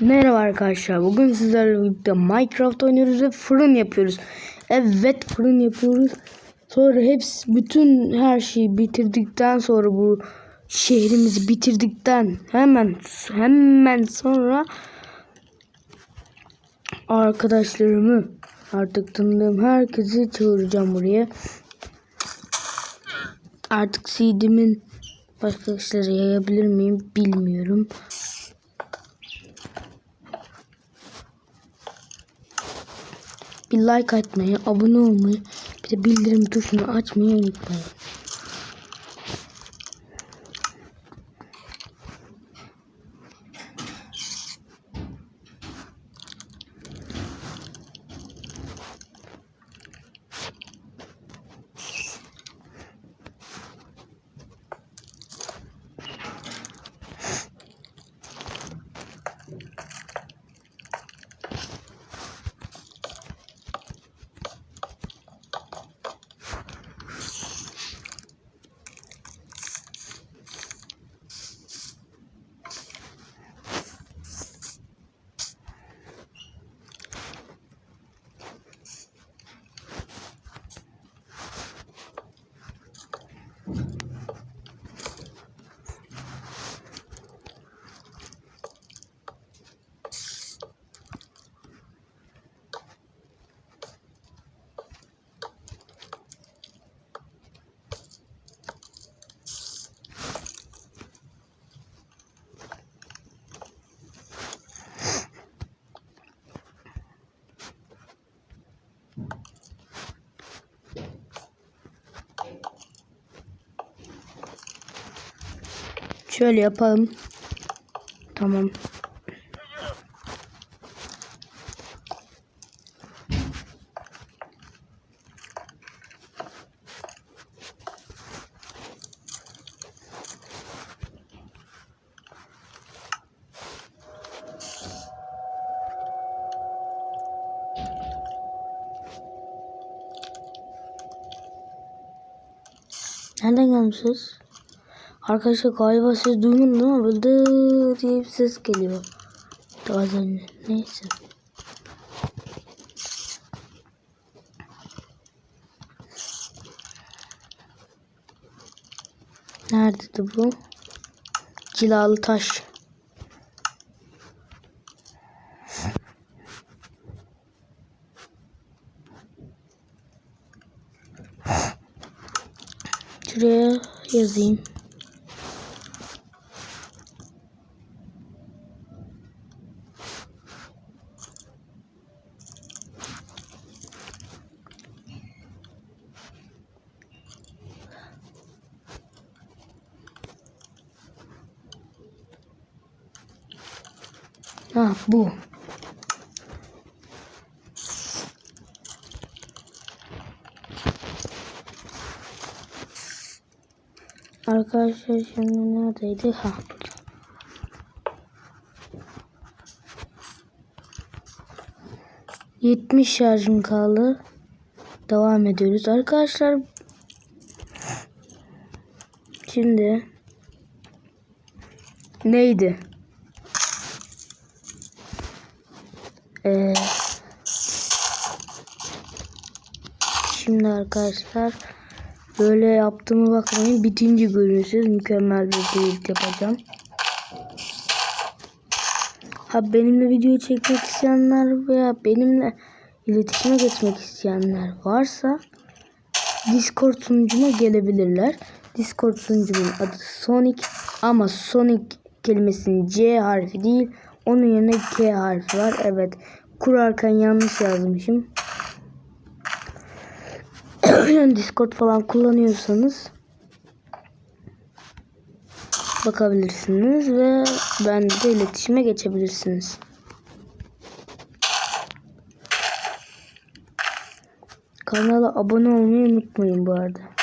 Merhaba arkadaşlar. Bugün sizlerle birlikte Minecraft oynuyoruz ve fırın yapıyoruz. Evet fırın yapıyoruz. Sonra hepsi bütün her şeyi bitirdikten sonra bu şehrimizi bitirdikten hemen hemen sonra arkadaşlarımı artık tanıdığım herkesi çağıracağım buraya. Artık CD'min başka kişilere yayabilir miyim bilmiyorum. Bir like atmayı, abone olmayı, bir de bildirim tuşunu açmayı unutmayın. Şöyle yapalım. Tamam. Nereden gelmişiz? Arkadaşlar galiba siz duymadınız ama böyle diye bir ses geliyor. Daha az önce. Neyse. Neredeydi bu? Cilalı taş. Şuraya yazayım. Ha bu. Arkadaşlar şimdi neredeydi? Ha burada. Yetmiş şarjım kaldı. Devam ediyoruz. Arkadaşlar şimdi neydi? Şimdi arkadaşlar böyle yaptığımı bakmayın bitince görürsünüz mükemmel bir build yapacağım. Ha benimle video çekmek isteyenler veya benimle iletişime geçmek isteyenler varsa Discord sunucuma gelebilirler. Discord sunucumun adı Sonic ama Sonic kelimesinin C harfi değil onun yerine K harfi var. Evet. Kurarken yanlış yazmışım. Discord falan kullanıyorsanız bakabilirsiniz ve ben de iletişime geçebilirsiniz. Kanala abone olmayı unutmayın bu arada.